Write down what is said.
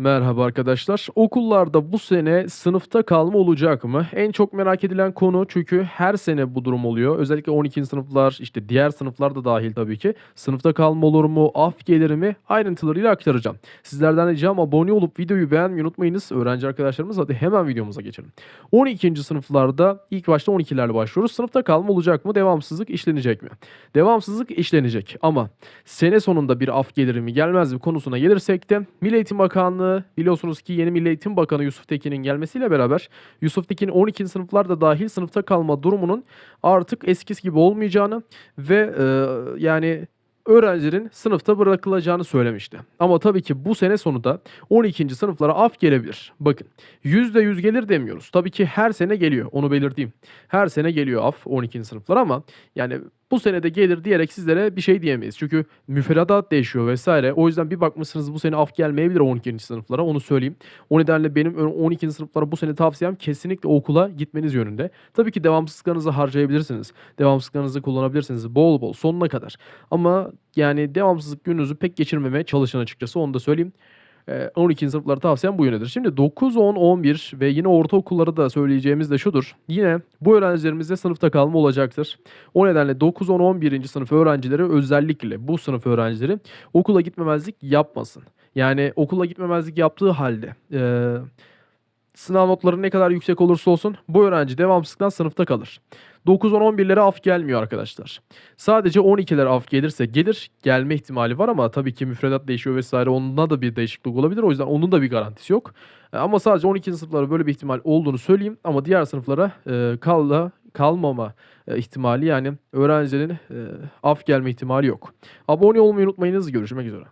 Merhaba arkadaşlar. Okullarda bu sene sınıfta kalma olacak mı? En çok merak edilen konu çünkü her sene bu durum oluyor. Özellikle 12. sınıflar, işte diğer sınıflar da dahil tabii ki. Sınıfta kalma olur mu, af gelir mi? Ayrıntılarıyla aktaracağım. Sizlerden ricam abone olup videoyu beğenmeyi unutmayınız. Öğrenci arkadaşlarımız hadi hemen videomuza geçelim. 12. sınıflarda ilk başta 12'lerle başlıyoruz. Sınıfta kalma olacak mı? Devamsızlık işlenecek mi? Devamsızlık işlenecek ama sene sonunda bir af gelir mi gelmez mi konusuna gelirsek de Milli Eğitim Bakanlığı biliyorsunuz ki yeni Milli Eğitim Bakanı Yusuf Tekin'in gelmesiyle beraber Yusuf Tekin 12. sınıflarda dahil sınıfta kalma durumunun artık eskisi gibi olmayacağını ve e, yani öğrencilerin sınıfta bırakılacağını söylemişti. Ama tabii ki bu sene sonunda 12. sınıflara af gelebilir. Bakın %100 gelir demiyoruz. Tabii ki her sene geliyor. Onu belirteyim. Her sene geliyor af 12. sınıflara ama yani bu senede gelir diyerek sizlere bir şey diyemeyiz. Çünkü müfredat değişiyor vesaire. O yüzden bir bakmışsınız bu sene af gelmeyebilir 12. sınıflara onu söyleyeyim. O nedenle benim 12. sınıflara bu sene tavsiyem kesinlikle okula gitmeniz yönünde. Tabii ki devamsızlıklarınızı harcayabilirsiniz. Devamsızlıklarınızı kullanabilirsiniz bol bol sonuna kadar. Ama yani devamsızlık gününüzü pek geçirmemeye çalışın açıkçası onu da söyleyeyim. Eee, 12. sınıflara tavsiyem bu yöndedir. Şimdi 9, 10, 11 ve yine ortaokulları da söyleyeceğimiz de şudur. Yine bu öğrencilerimizde sınıfta kalma olacaktır. O nedenle 9, 10, 11. sınıf öğrencileri özellikle bu sınıf öğrencileri okula gitmemezlik yapmasın. Yani okula gitmemezlik yaptığı halde eee, sınav notları ne kadar yüksek olursa olsun bu öğrenci devamsızlıktan sınıfta kalır. 9, 10, 11'lere af gelmiyor arkadaşlar. Sadece 12'ler af gelirse gelir. Gelme ihtimali var ama tabii ki müfredat değişiyor vesaire. Onda da bir değişiklik olabilir. O yüzden onun da bir garantisi yok. E, Ama sadece 12. sınıflara böyle bir ihtimal olduğunu söyleyeyim. Ama diğer sınıflara e, kalla, kalmama e, ihtimali yani öğrencilerin e, af gelme ihtimali yok. Abone olmayı unutmayınız. Görüşmek üzere.